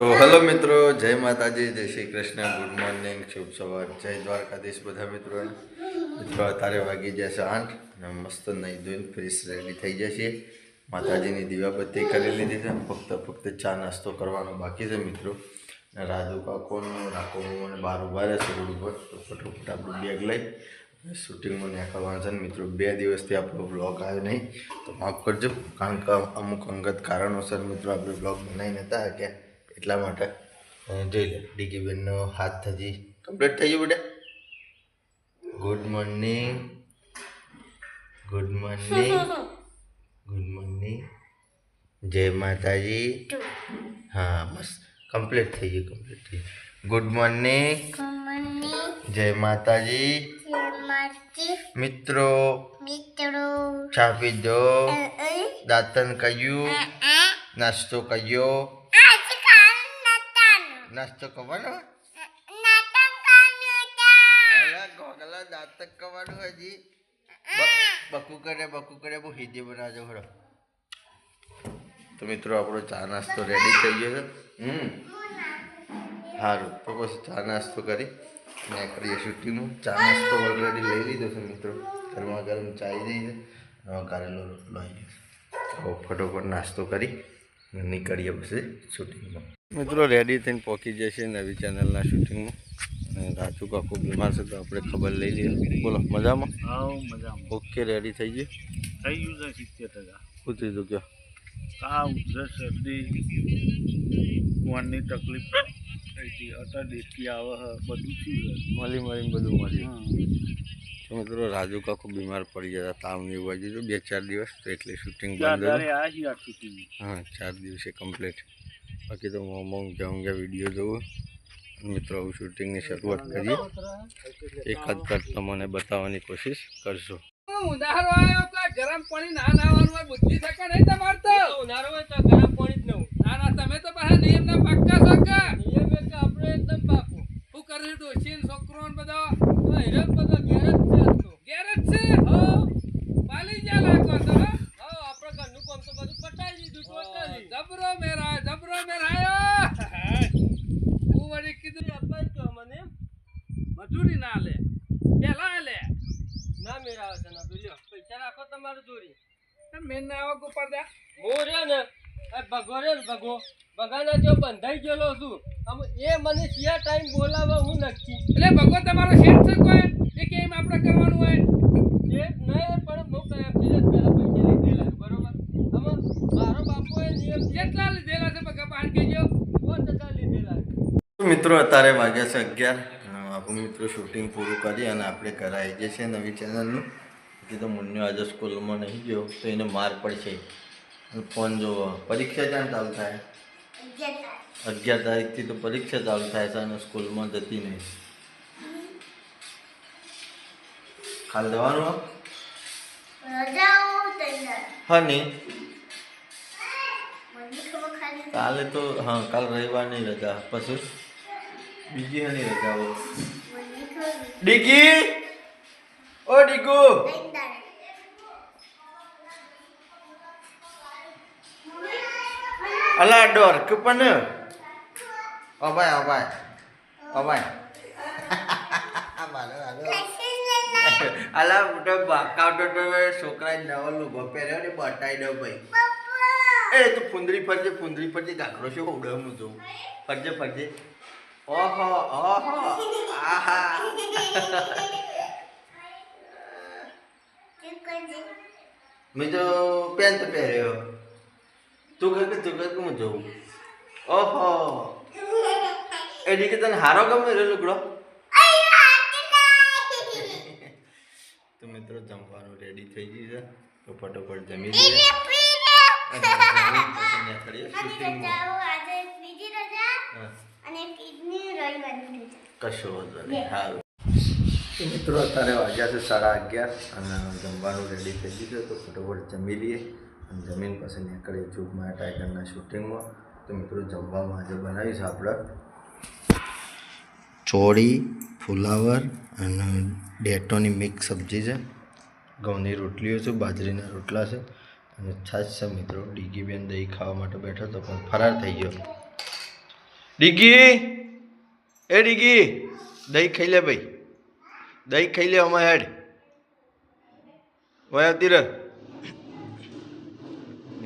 તો હેલો મિત્રો, જય માતાજી, જય શ્રી કૃષ્ણ, ગુડ મોર્નિંગ, શુભ સવાર, જય દ્વારકાધીશ બધા મિત્રો. મિત્રો, અત્યારે વાગી જશે આઠ અને મસ્ત નહીં ધોઈને ફ્રેશ રેડી થઈ જશે માતાજીની દીવાબત્તી કરી લીધી છે ફક્ત ફક્ત ચા નાસ્તો કરવાનો બાકી છે મિત્રો. અને રાધુ કાકોનું રાખો અને બહાર ઊભા રહેશે રોડ ઉપર, તો ફટોફટ આપણું બેગ લઈ શૂટિંગમાં નીકળવાનું છે મિત્રો. બે દિવસથી આપણો બ્લોગ આવ્યો નહીં, તો માફ કરજો, કારણ કે અમુક અંગત કારણોસર મિત્રો આપણે બ્લોગ બનાવી નહોતા કે એટલા માટે. અ, જોઈ લે ડીકી બેનનો હાથ થજી કમ્પ્લીટ થઈ ગયું બેટા. Good morning good morning good morning જય માતાજી. હા બસ કમ્પ્લીટ થઈ ગયું કમ્પ્લીટ થઈ ગયું. ગુડ મોર્નિંગ જય માતાજી. મિત્રો મિત્રો. ચા પીધો દાંતન કર્યું. નાસ્તો કર્યો. નાસ્તો કરવાનો? ગોગલા દાંત કરવાનું હજી. બકુ કરે બકુ કરે બહુ હિજી બનાવજો ખરો તો મિત્રો આપણો ચા નાસ્તો રેડી થઈ ગયો છે. હમ. સારું તો પછી ચા નાસ્તો કરી. ને કરીએ શૂટિંગમાં ચા નાસ્તો ઓલરેડી લઈ લીધો છે મિત્રો. ગરમા ગરમ જઈ છે. કારેલો રોટલો આવી ગયો તો ફટોફટ નાસ્તો કરી. નીકળીએ પછી શૂટિંગમાં મિત્રો રેડી થઈને પહોંચી જશે નવી ચેનલના શૂટિંગમાં અને રાજુ કાકુ બીમાર છે તો આપણે ખબર લઈ લઈએ. બોલો મજામાં? આવ મજામાં. ઓકે રેડી થઈ ગઈ? થઈ ગયું છે સિત્તેર ટકા. શું થયું કયો તાવ ઉધરસ શરદી કોણની તકલીફ. હતી અટર દેખી આવે બધું થયું મળી મળીને બધું મળ્યું તો મિત્રો રાજુ કાકો બીમાર પડી ગયા તાવ ને એવું આવી ગયું બે ચાર દિવસ તો એટલે શૂટિંગ બંધ હા ચાર દિવસે કમ્પ્લીટ બાકી તો હું ઊંઘ્યા જાઉંગા વીડિયો જોઉં. મિત્રો હું શૂટિંગની શરૂઆત કરીએ. એકાદ કટ તમને બતાવવાની કોશિશ કરશો. ઉનાળો આવ્યો તો ગરમ પાણી ના નાવાનું હોય બુદ્ધિ શકે નહીં તમારે તો ઉનાળો હોય તો ગરમ પાણી જ નવું ના ના તમે તો પાછા નિયમ ના પાક્કા છો કે નિયમ એટલે આપણે એકદમ પાકું ને છોકરો બધા. હીરો બધા ઘેર જ છે આજ તો. ઘેર જ છે હો પાલી ગયા લાગો તો હો હો આપણે ઘરનું કામ તો બધું પટાઈ દીધું ટોટલી જબરો મેરાય જબરો મેરાયો હું વળી કીધું અપાય તો મને મજૂરી ના લે પેલા લે ના મેળાવે છે ના લ્યો પૈસા રાખો તમારું દોરી મેં ના આવો ગોપાલ દા મોરે ને એ ભગો રે ને ભગો ભગાના જો બંધાઈ ગયેલો છું. આમ એ મને સિયા ટાઈમ બોલાવવા હું નક્કી એટલે ભગવાન તમારો શેઠ છે કોઈ? એ કેમ આપણે કરવાનું હોય? શેઠ નહીં પણ હું કયા પીરસ પહેલા પૈસા લીધેલા બરોબર? આમાં મારો બાપુએ નિયમ કેટલા લીધેલા છે ભગા પાન કેજો પાંચ ટકા લીધેલા મિત્રો અત્યારે વાગ્યા છે અગિયાર. આપણું મિત્રો શૂટિંગ પૂરું કરી અને આપણે કરાવી જે છે નવી ચેનલનું એ તો મુન્યો આજે સ્કૂલમાં નહીં ગયો તો એને માર પડશે. ફોન જોવો. પરીક્ષા ક્યાં ચાલુ થાય? અગિયાર તારીખથી તો પરીક્ષા ચાલુ થાય છે અને સ્કૂલમાં જતી નહીં. ખાલી જવાનું હા. કાલે તો, હા, કાલ રવિવારની રજા. પછી? બીજી હની રજાઓ ડીકી? ઓ, ડીકુ. અલા ડોર્ક પણ. અભાય અભાય અભાય અલા મોટો બાકાવટો તો છોકરા નવો લુભો પહેર્યો ને બટાઈ દો ભાઈ. એ તું ફુંદરી ફરજે ફુંદરી ફરજે ગાઘરો છે ઉડે હું જોઉં? ફરજે ફરજે. ઓહો ઓહો. આહા. મેં તો પેન્ટ પહેર્યો. તું કે તું કે હું જોઉં? ઓહો. એડી તને હારો ગમે રે લુગડો? તો મિત્રો જમવાનું રેડી થઈ ગયું છે. તો ફટોફટ જમી લઈએ. કશો વાંધો નહીં. સારું તો મિત્રો અત્યારે વાગ્યા છે સાડા અગિયાર અને જમવાનું રેડી થઈ ગયું છે તો ફટોફટ જમી લઈએ. અને જમીન પછી નીકળી ચૂકમાં ટાઈગરના શૂટિંગમાં. તો મિત્રો, જમવામાં આજે બનાવીશું આપણે ચોળી, ફુલાવર અને ડેટોની મિક્સ સબ્જી છે. ઘઉંની રોટલીઓ છે, બાજરીના રોટલા છે. અને છાશ છે મિત્રો, ડીગીબેન દહીં ખાવા માટે બેઠો તો પણ ફરાર થઈ ગયો. ડીગી! એ ડીગી! દહીં ખાઈ લે ભાઈ. દહીં ખાઈ લે અમારે હેડ. વય રહે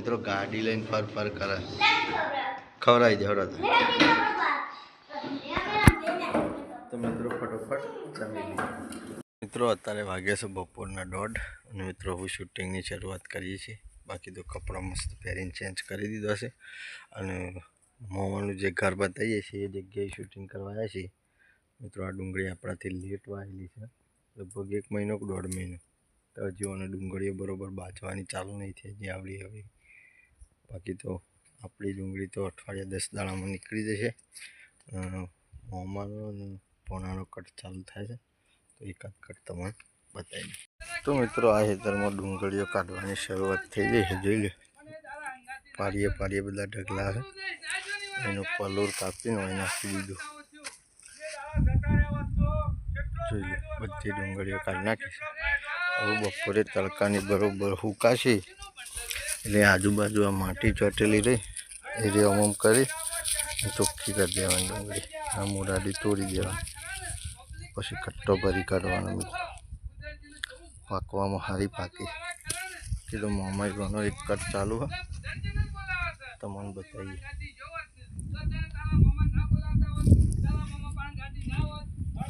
મિત્રો, ગાડી લઈને ફર ફર કરે. ખવડાવી દે તો મિત્રો, ફટોફટ મિત્રો, અત્યારે વાગ્યા છે બપોરના દોઢ અને મિત્રો હું શૂટિંગની શરૂઆત કરીએ છીએ. બાકી તો કપડાં મસ્ત પહેરીને ચેન્જ કરી દીધા છે. અને મોવાનું જે ઘર બતાવીએ છીએ, એ જગ્યાએ શૂટિંગ કરવા છીએ. મિત્રો, આ ડુંગળી આપણાથી લેટ વાયેલી છે. લગભગ એક મહિનો કે દોઢ મહિનો. તો હજુ અને ડુંગળીઓ બરોબર બાજવાની ચાલુ નહીં થઈ, હજી આવડી આવડી. બાકી તો આપણી ડુંગળી તો અઠવાડિયા દસ દાડામાં નીકળી જશે. મોંમાંનો અને પોણાનો કટ ચાલુ થાય છે. તો એકાદ કટ તમને બતાવી દઉં. તો મિત્રો, આ હેતરમાં ડુંગળીઓ કાઢવાની શરૂઆત થઈ ગઈ જોઈ લે. પારીએ પારીએ બધા ઢગલા છે. એનું પલોર કાપીને અહીં નાખી દીધું જોઈ લે, બધી ડુંગળીઓ કાઢી નાખી છે. હવે બપોરે તડકાની બરોબર હુકાશે. એટલે આજુબાજુ આ માટી ચોટેલી રહી એ રે અમમ કરી ચોખ્ખી કરી દેવાની ડુંગળી. આ મોરાડી તોડી દેવાની. પછી કટ્ટો ભરી કાઢવાનો મિત્રો. પાકવામાં સારી પાકી. કીધું ગણો એક કટ ચાલુ હોય તમને બતાવીએ.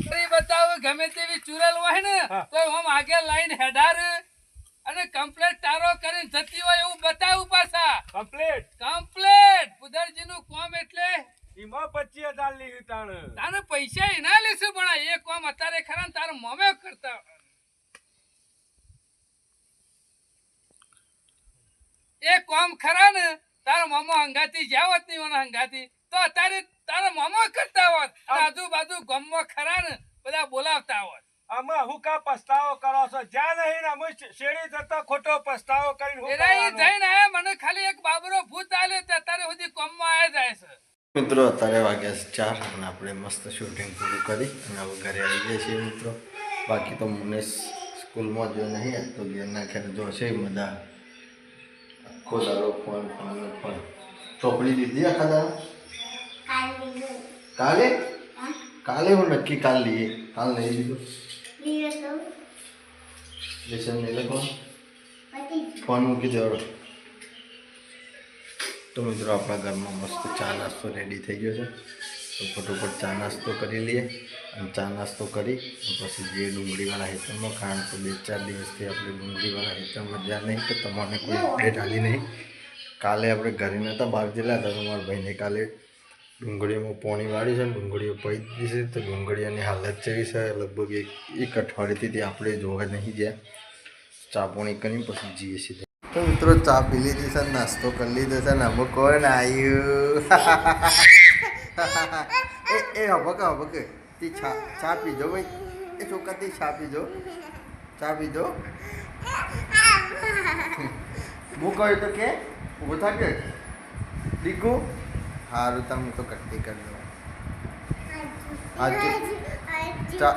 ફરી ગમે તેવી ચુરેલ હોય ને તો આમ આગળ લાઈન હેડાર. અને કમ્પ્લેટ તારો કરીને જતી હોય એવું બતાવું પાછા. કમ્પ્લેટ કમ્પ્લેટ પુદરજી નું કોમ એટલે? એમાં પચીસ હજાર લીધી તાણ તારે પૈસા એના લેશે પણ એ કોમ અત્યારે ખરા તારો મમે કરતા એ કોમ ખરા ને તારો મામો હંગાતી જાવત નહીં ઓના હંગાતી તો અત્યારે તારા મામો કરતા હોત આજુબાજુ ગામમાં ખરા ને બધા બોલાવતા હોત. આમાં હું કા પસ્તાવો કરો છો? જ્યાં નહીં ને અમે શેરી જતા ખોટો પસ્તાવો કરીને? જઈને આયા મને ખાલી એક બાબરો ભૂત આલ્યો તે તારે સુધી કોમમાં આયા જાય છે. મિત્રો અત્યારે વાગ્યા છે ચાર અને આપણે મસ્ત શૂટિંગ પૂરું કરી અને હવે ઘરે આવી ગયા છીએ મિત્રો. બાકી તો મને સ્કૂલમાં જો નહીં તો ઘેરના ખેર જો છે બધા આખો દાડો ફોન ફોન ફોન. ચોપડી દીધી આખા દાડો? કાલે કાલે? હું. નક્કી કાલ લઈએ કાલ લઈ લીધું. લેસન નહીં લખવાનું ફોન મૂકી દેવાનો તો મિત્રો આપણા ઘરમાં મસ્ત ચા નાસ્તો રેડી થઈ ગયો છે તો ફટોફટ ચા નાસ્તો કરી લઈએ અને ચા નાસ્તો કરી પછી જે ડુંગળીવાળા હેતરમાં કારણ કે બે ચાર દિવસથી આપણે ડુંગળીવાળા હેતરમાં જ્યાં નહીં કે તમારે કોઈ અપડેટ આવી નહીં કાલે આપણે ઘરે નહોતા બહાર ગયેલા હતા તો મારા ભાઈને કાલે ડુંગળીઓમાં પોણી વાળી છે ડુંગળીઓ પડી દીધી છે, તો ડુંગળીઓની હાલત જેવી છે. લગભગ એક એક અઠવાડિયેથી તે આપણે જોવા નહીં ગયા. ચા પોણી કરીને પછી જઈએ છીએ તો મિત્રો, ચા પી લીધી છે, નાસ્તો કરી લીધો છે, ને અમુક કોણ આવ્યું એ એ હબક હબક તે ચા ચા પીજો ભાઈ. એ છોકરા તી ચા પીજો. ચા પીજો. હું કહ્યું તો કે, ઊભો થા કે. દીકુ. સારું તમે તો કટ્ટી કરી દો.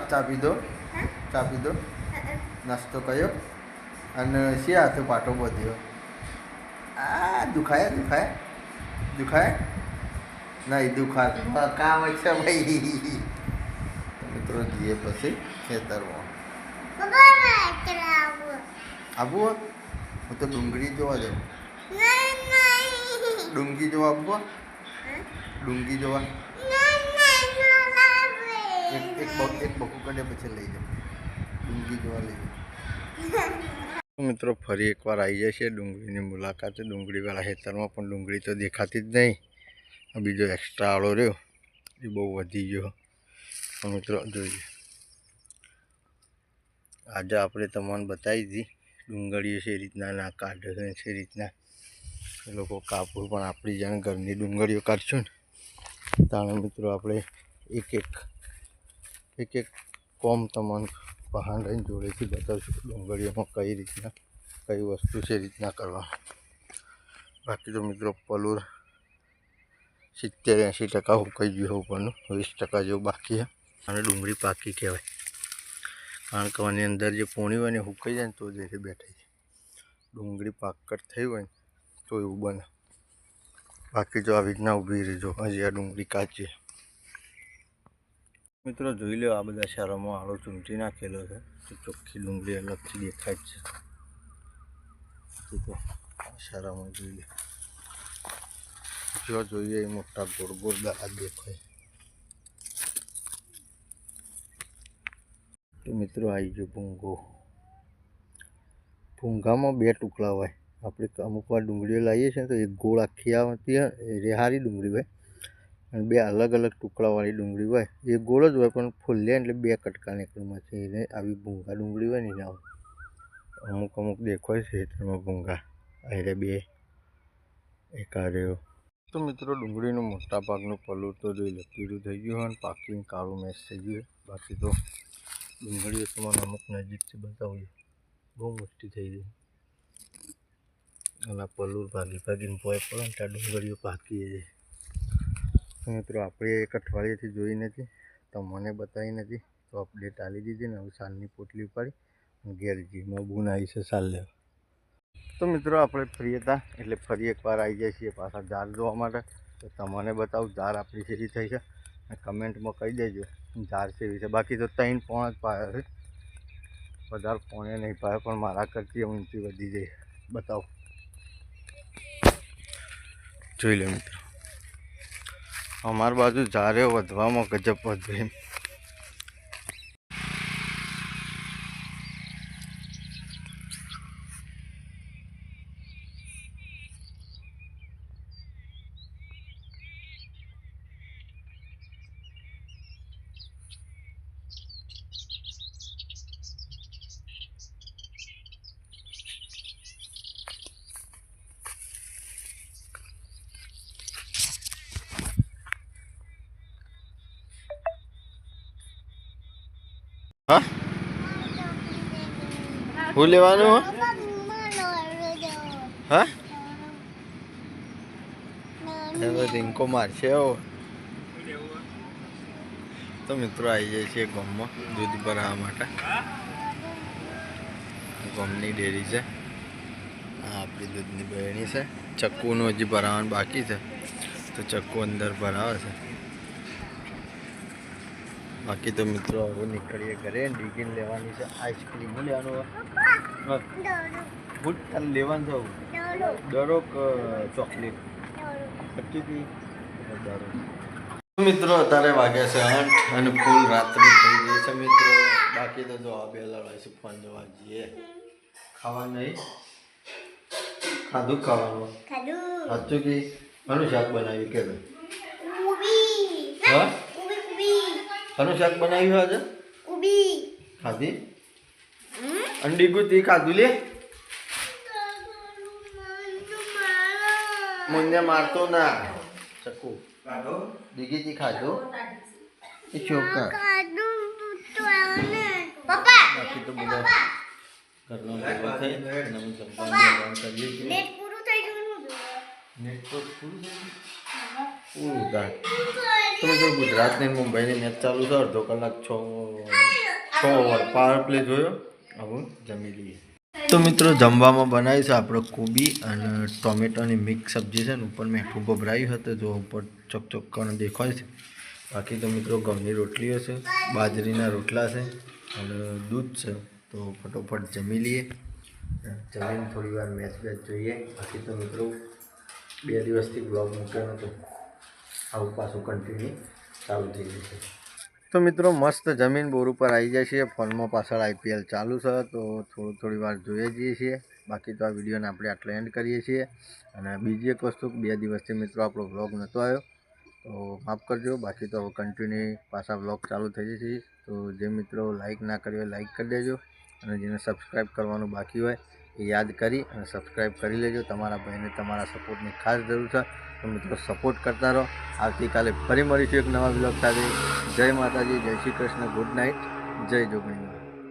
ચા પીધો ચા પીધો નાસ્તો કર્યો. અને શી હાથે પાટો બધ્યો? આ દુખાય દુખાય. દુખાય? નહીં દુખા કામ છે ભાઈ. મિત્રો જઈએ પછી ખેતરમાં. આવું હું તો ડુંગળી જોવા જાઉં. ડુંગળી જોવા આવું ડુંગી જોવા એક એક એક બકુ કાઢે પછી લઈ જાઉં. ડુંગી જોવા લઈ જાઉં. મિત્રો, ફરી એકવાર આવી જાય છે ડુંગળીની મુલાકાતે. ડુંગળીવાળા ખેતરમાં પણ ડુંગળી તો દેખાતી જ નહીં. બીજો એક્સ્ટ્રા આળો રહ્યો. એ બહુ વધી ગયો. મિત્રો, જોઈએ. આજે આપણે તમને બતાવી હતી ડુંગળીઓ છે એ રીતના, ના કાઢે છે રીતના. એ લોકો કાપડ પણ આપણી જાણ ઘરની ડુંગળીઓ કાઢશું ને. તાણે મિત્રો આપણે એક એક એક એક કોમ તમને રહીને જોડેથી બતાવશું ડુંગળીઓમાં કઈ રીતના, કઈ વસ્તુ છે રીતના કરવા. બાકી તો મિત્રો પલુર સિત્તેર એંસી ટકા ઉકાઈ ગયું ઉપરનું, વીસ ટકા જેવું બાકી છે. અને ડુંગળી પાકી કહેવાય. કારણ કે આની અંદર જે પોણી હોય ને હુકાઈ જાય ને તો જે બેઠાઈ જાય ડુંગળી પાકટ થઈ હોય ને તો એવું બને. બાકી જો આવી રીતના ઊભી રહેજો હજી આ ડુંગળી કાચી. મિત્રો જોઈ લો આ બધા શહેરોમાં આળો ચૂંટી નાખેલો છે. તો ચોખ્ખી ડુંગળી અલગથી દેખાય છે. તો શહેરોમાં જોઈ લે જો જોઈએ, એ મોટા ગોળ ગોળ દાળા દેખાય. તો મિત્રો આવી ગયો ભૂંગો. ભૂંગામાં બે ટુકડા હોય. આપણે અમુક વાર ડુંગળીઓ લાવીએ છીએ તો એક ગોળ આખી આવતી હોય રેહારી ડુંગળી હોય. અને બે અલગ અલગ ટુકડાવાળી ડુંગળી હોય. એ ગોળ જ હોય પણ ફૂલે એટલે બે કટકા નીકળમાં છે એને આવી ભૂંગા ડુંગળી હોય ને એના અમુક અમુક દેખાય છે ખેતરમાં ભૂંગા આરે બે, એક આ તો મિત્રો ડુંગળીનું મોટા ભાગનું પલ્લું તો જોઈ લપીડું થઈ ગયું હોય અને પાકીને કાળું મેચ થઈ ગયું બાકી તો ડુંગળીઓ તમારે અમુક નજીકથી બતાવું બહુ મોટી થઈ ગઈ. અને પલ્લું ભાગી ભાગીને ભોય પડે ને ત્યાં ડુંગળીઓ પાકી જાય મિત્રો, આપણે એક અઠવાડિયેથી જોઈ નથી, તો મને બતાવી નથી. તો અપડેટ આલી દીધી ને હવે સાલની પોટલી ઉપાડી ઘેર જીમાં બૂન આવી છે સાલ. લેવા તો મિત્રો, આપણે ફ્રી હતા એટલે ફરી એકવાર આવી જાય છીએ પાછા ઝાડ જોવા માટે. તો તમને બતાવું, ઝાડ આપણી સેવી થઈ છે. કમેન્ટમાં કહી દેજો, ઝાડ કેવી છે. બાકી તો ત્રણ પોણ જ પાયા છે. વધારે પોણે નહીં પાયો, પણ મારા કરતી ઊંચી વધી ગઈ. બતાવો. જોઈ લો મિત્રો. અમારી બાજુ ઝાડે વધવામાં ગજબ વધે. હું લેવાનું હો? હવે રીંકો મારશે હો. તો મિત્રો આવી જાય છે ગમમાં દૂધ ભરાવા માટે. ગમની ડેરી છે. આ આપણી દૂધની બહેણી છે. ચક્કુનું હજી ભરાવાનું બાકી છે. તો ચક્કુ અંદર ભરાવે છે. બાકી તો મિત્રો હવે નીકળીએ ઘરે. ડીગીન લેવાની છે આઈસ્ક્રીમ લેવાનું હા. તારે લેવાનું છે દરો ચોકલેટ? પછી મિત્રો અત્યારે વાગ્યા છે આઠ અને ફૂલ રાત્રિ થઈ ગઈ છે મિત્રો. બાકી તો જો આ બે લડાઈ છે ફોન જોવા જઈએ. ખાવા નહીં? ખાધું ખાવાનું? સાચું કે? શાક બનાવ્યું કે હા? ઘણું શાક બનાવ્યું આજે? ખાધી? અંડી ગુતી ખાધું લે. મને મારતો ના. ચકુ. દીગીથી ખાધું. એ ચોકા બાકી તો બધા ઘરનો ભેગો થઈ છીએ નેટ તો પૂરું થઈ ગયું? પૂરું થાય? તો મિત્રો ગુજરાતની મુંબઈની મેચ ચાલુ છે અડધો કલાક છ છ ઓવર પાવર પ્લે જોયો? હવે જમી લઈએ. તો મિત્રો, જમવામાં બનાવી છે આપણે કોબી અને ટોમેટોની મિક્સ સબ્જી છે ને, ઉપર મેઠું ગભરાયું હતું જો ઉપર ચોક ચોક્કણ દેખાય છે. બાકી તો મિત્રો, ઘઉંની રોટલીઓ છે, બાજરીના રોટલા છે અને દૂધ છે. તો ફટોફટ જમી લઈએ. જમીને થોડી વાર મેચ બેચ જોઈએ. બાકી તો મિત્રો, બે દિવસથી બ્લોગ મૂક્યો નહોતો આવું પાછું કન્ટિન્યુ ચાલુ થઈ જશે તો મિત્રો, મસ્ત જમીન બોર ઉપર આવી જાય છે ફોનમાં પાછળ આઈપીએલ ચાલુ છે, તો થોડી થોડી વાર જોઈએ જઈએ છીએ. બાકી તો આ વિડીયોને આપણે આટલે એન્ડ કરીએ છીએ. અને બીજી એક વસ્તુ, બે દિવસથી મિત્રો આપણો બ્લોગ નહોતો આવ્યો, તો માફ કરજો. બાકી તો કન્ટિન્યુ પાછા બ્લોગ ચાલુ થઈ જશે. તો જે મિત્રો લાઇક ના કર્યો લાઇક કરી દેજો. અને જેને સબસ્ક્રાઈબ કરવાનું બાકી હોય, એ યાદ કરી અને સબસ્ક્રાઈબ કરી લેજો. તમારા ભાઈને તમારા સપોર્ટની ખાસ જરૂર છે. તો મિત્રો સપોર્ટ કરતા રહો. આવતીકાલે ફરી મળીશું એક નવા બ્લોગ સાથે. જય માતાજી, જય શ્રી કૃષ્ણ ગુડ નાઇટ જય જોગણી